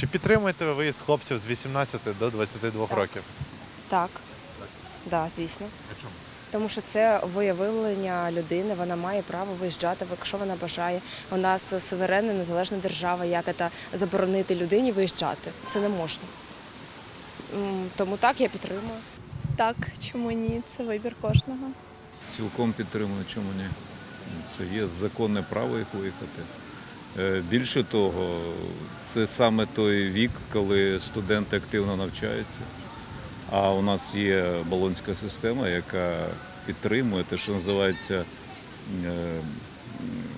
Чи підтримуєте ви виїзд хлопців з 18 до 22 років? Так, да, звісно. А чому? Тому що це виявлення людини, вона має право виїжджати, якщо вона бажає. У нас суверенна незалежна держава, як це заборонити людині виїжджати. Це не можна. Тому так я підтримую. Так, чому ні? Це вибір кожного. Цілком підтримую, чому ні. Це є законне право їх виїхати. Е, Більше того, це саме той вік, коли студенти активно навчаються. А у нас є балонська система, яка підтримує те, що називається е, м,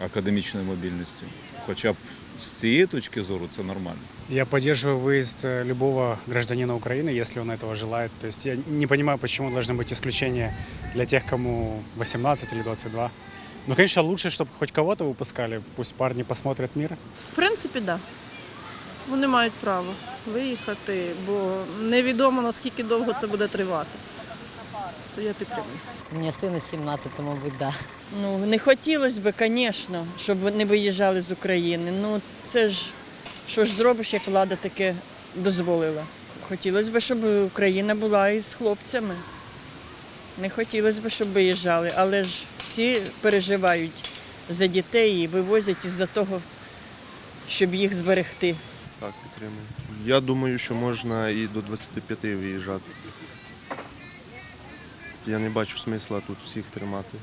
академічною мобільністю. Хоча б з цієї точки зору це нормально. Я поддерживаю выезд э, любого гражданина Украины, если он этого желает. То есть я не понимаю, почему должны быть исключения для тех, кому 18 или 22. Ну, конечно, лучше, чтобы хоть кого-то выпускали. Пусть парни посмотрят мир. В принципі, так. Да. Вони мають право виїхати, бо невідомо наскільки довго це буде тривати. То я підтримую. Мені сину 17, мабуть, да. Ну, не хотілося б, звісно, щоб вони виїжджали з України. Ну, це ж що ж зробиш, як влада таке дозволила. Хотілося б, щоб Україна була із хлопцями. Не хотілося б, щоб виїжджали, але ж всі переживають за дітей і вивозять із-за того, щоб їх зберегти. Так, підтримую. Я думаю, що можна і до 25 виїжджати. Я не бачу смисла тут всіх тримати.